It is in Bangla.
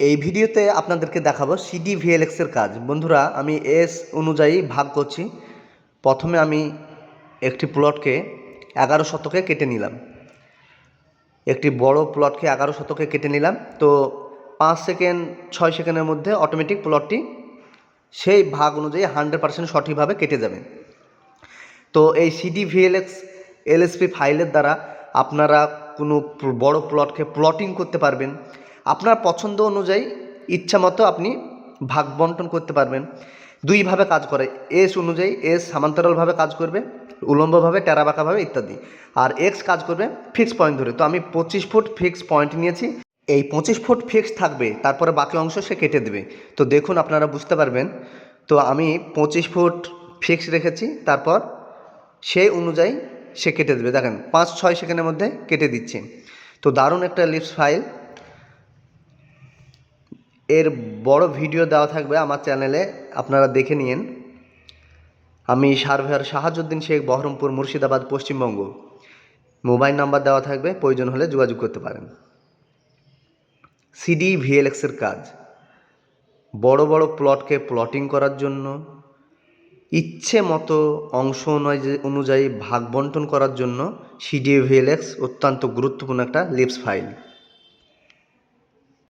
এই ভিডিওতে আপনাদেরকে দেখাবো সিডি ভিএলএক্স এর কাজ। বন্ধুরা, আমি এস অনুযায়ী ভাগ করছি। প্রথমে আমি একটি প্লটকে এগারো শতকে কেটে নিলাম। একটি বড় প্লটকে এগারো শতকে কেটে নিলাম। তো পাঁচ সেকেন্ড, ছয় সেকেন্ডের মধ্যে অটোমেটিক প্লটটি সেই ভাগ অনুযায়ী হান্ড্রেড পার্সেন্ট সঠিকভাবে কেটে যাবে। তো এই সিডি ভিএলএক্স এলএসপি ফাইলের দ্বারা আপনারা কোনো বড় প্লটকে প্লটিং করতে পারবেন। আপনার পছন্দ অনুযায়ী ইচ্ছা মতো আপনি ভাগ বন্টন করতে পারবেন। দুইভাবে কাজ করে। এস অনুযায়ী এস সামান্তরালভাবে কাজ করবে, উলম্বভাবে, টেরাবাঁকাভাবে ইত্যাদি। আর এক্স কাজ করবে ফিক্স পয়েন্ট ধরে। তো আমি পঁচিশ ফুট ফিক্স পয়েন্ট নিয়েছি। এই পঁচিশ ফুট ফিক্স থাকবে, তারপরে বাকি অংশ সে কেটে দেবে। তো দেখুন আপনারা বুঝতে পারবেন। তো আমি পঁচিশ ফুট ফিক্স রেখেছি, তারপর সেই অনুযায়ী সে কেটে দেবে। দেখেন, পাঁচ, ছয় সেকেন্ডের মধ্যে কেটে দিচ্ছে। তো দারুণ একটা লিপস ফাইল এর বড় ভিডিও দেওয়া থাকবে আমার চ্যানেলে, আপনারা দেখে নিন আমি surveyor Shahajuddin Sheikh, Baharampur, Murshidabad, Paschimbanga. Mobile number দেওয়া থাকবে, প্রয়োজন হলে যোগাযোগ করতে পারেন। সিডি ভিএলএক্সের কাজ। বড় বড় প্লটকে প্লটিং করার জন্য, ইচ্ছে মতো অংশ অনুযায়ী- ভাগ বন্টন করার জন্য সিডিএ ভিএলএক্স অত্যন্ত গুরুত্বপূর্ণ একটা লিপস ফাইল